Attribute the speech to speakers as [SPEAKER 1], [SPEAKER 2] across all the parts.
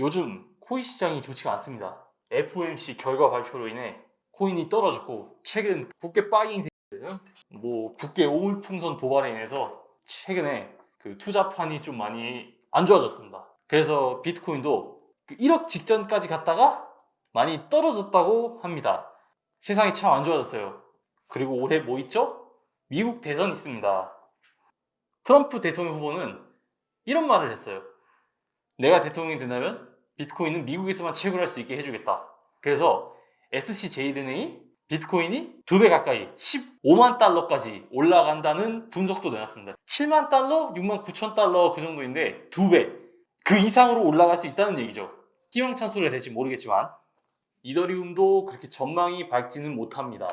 [SPEAKER 1] 요즘 코인 시장이 좋지가 않습니다. FOMC 결과 발표로 인해 코인이 떨어졌고 최근 국계 빠잉 뭐 국계 오물풍선 도발에 인해서 최근에 그 투자판이 좀 많이 안 좋아졌습니다. 그래서 비트코인도 그 1억 직전까지 갔다가 많이 떨어졌다고 합니다. 세상이 참 안 좋아졌어요. 그리고 올해 뭐 있죠? 미국 대선 있습니다. 트럼프 대통령 후보는 이런 말을 했어요. 내가 대통령이 된다면 비트코인은 미국에서만 채굴할 수 있게 해주겠다. 그래서 SC제일은행이 비트코인이 두 배 가까이 15만 달러까지 올라간다는 분석도 내놨습니다. 7만 달러, 6만 9천 달러 그 정도인데 두 배, 그 이상으로 올라갈 수 있다는 얘기죠. 희망찬 소리가 될지 모르겠지만 이더리움도 그렇게 전망이 밝지는 못합니다.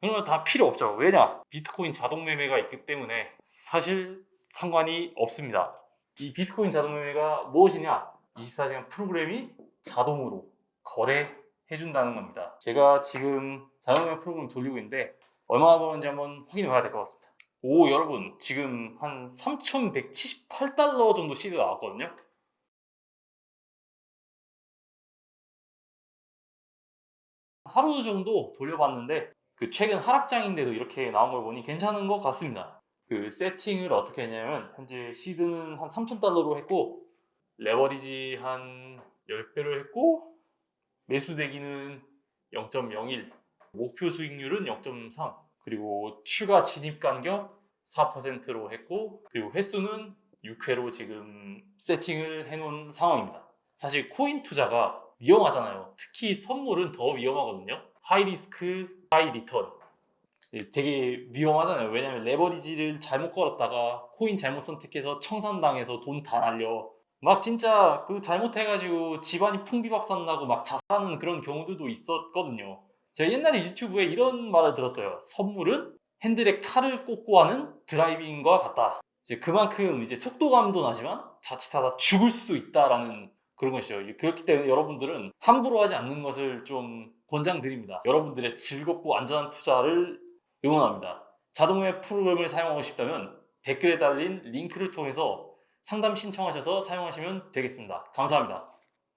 [SPEAKER 1] 그러면 다 필요 없죠. 왜냐? 비트코인 자동 매매가 있기 때문에 사실 상관이 없습니다. 이 비트코인 자동 매매가 무엇이냐? 24시간 프로그램이 자동으로 거래해준다는 겁니다. 제가 지금 자동 매매 프로그램 돌리고 있는데 얼마나 버는지 한번 확인해 봐야 될 것 같습니다. 오 여러분 지금 한 3,178달러 정도 시드 나왔거든요. 하루 정도 돌려봤는데 그 최근 하락장인데도 이렇게 나온 걸 보니 괜찮은 것 같습니다. 그 세팅을 어떻게 했냐면 현재 시드는 한 3,000달러로 했고 레버리지 한 10배로 했고 매수 대기는 0.01 목표 수익률은 0.3 그리고 추가 진입 간격 4%로 했고 그리고 횟수는 6회로 지금 세팅을 해놓은 상황입니다. 사실 코인 투자가 위험하잖아요. 특히 선물은 더 위험하거든요. 하이 리스크, 하이 리턴. 예, 되게 위험하잖아요. 왜냐면 레버리지를 잘못 걸었다가 코인 잘못 선택해서 청산당해서 돈 다 날려. 막 진짜 그 잘못해가지고 집안이 풍비박산 나고 막 자살하는 그런 경우들도 있었거든요. 제가 옛날에 유튜브에 이런 말을 들었어요. 선물은 핸들에 칼을 꽂고 하는 드라이빙과 같다. 이제 그만큼 이제 속도감도 나지만 자칫하다 죽을 수도 있다라는 그런 것이죠. 그렇기 때문에 여러분들은 함부로 하지 않는 것을 좀 권장드립니다. 여러분들의 즐겁고 안전한 투자를 응원합니다. 자동매 프로그램을 사용하고 싶다면 댓글에 달린 링크를 통해서 상담 신청하셔서 사용하시면 되겠습니다. 감사합니다.